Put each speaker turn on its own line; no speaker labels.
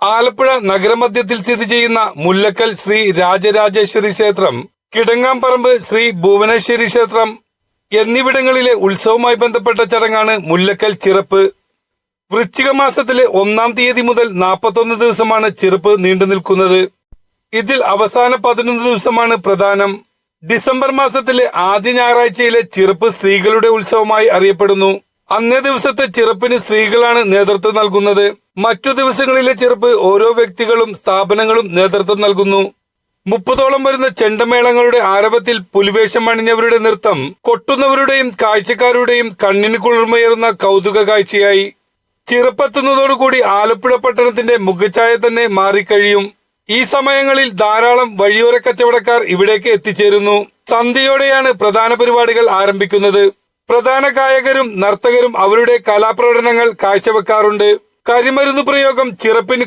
ആലപ്പുഴ നഗരമധ്യത്തിൽ സ്ഥിതി ചെയ്യുന്ന മുല്ലക്കൽ ശ്രീ രാജരാജേശ്വരി ക്ഷേത്രം കിടങ്ങാംപറമ്പ് ശ്രീ ഭുവനേശ്വരി ക്ഷേത്രം എന്നിവിടങ്ങളിലെ ഉത്സവവുമായി ബന്ധപ്പെട്ട ചടങ്ങാണ് മുല്ലക്കൽ ചിറപ്പ്. വൃശ്ചിക മാസത്തിലെ ഒന്നാം തീയതി മുതൽ നാൽപ്പത്തൊന്ന് ദിവസമാണ് ചിറപ്പ് നീണ്ടു നിൽക്കുന്നത്. ഇതിൽ അവസാന പതിനൊന്ന് ദിവസമാണ് പ്രധാനം ഡിസംബർ മാസത്തിലെ ആദ്യ ഞായറാഴ്ചയിലെ ചിറപ്പ് സ്ത്രീകളുടെ ഉത്സവമായി അറിയപ്പെടുന്നു. അന്നേ ദിവസത്തെ ചിറപ്പിന് സ്ത്രീകളാണ് നേതൃത്വം നൽകുന്നത്. മറ്റു ദിവസങ്ങളിലെ ചെറുപ്പ് ഓരോ വ്യക്തികളും സ്ഥാപനങ്ങളും നേതൃത്വം നൽകുന്നു. മുപ്പതോളം വരുന്ന ചെണ്ടമേളങ്ങളുടെ ആരവത്തിൽ പുലിവേഷം അണിഞ്ഞവരുടെ നൃത്തം കൊട്ടുന്നവരുടെയും കാഴ്ചക്കാരുടെയും കണ്ണിന് കുളിർമയേറുന്ന കൗതുക കാഴ്ചയായി. ചിറപ്പെത്തുന്നതോടുകൂടി ആലപ്പുഴ പട്ടണത്തിന്റെ മുഖച്ഛായ തന്നെ മാറിക്കഴിയും. ഈ സമയങ്ങളിൽ ധാരാളം വഴിയോര കച്ചവടക്കാർ ഇവിടേക്ക് എത്തിച്ചേരുന്നു. സന്ധ്യയോടെയാണ് പ്രധാന പരിപാടികൾ ആരംഭിക്കുന്നത്. പ്രധാന ഗായകരും നർത്തകരും അവരുടെ കലാപ്രകടനങ്ങൾ കാഴ്ചവെക്കാറുണ്ട്. കരിമരുന്ന് പ്രയോഗം ചിറപ്പിന്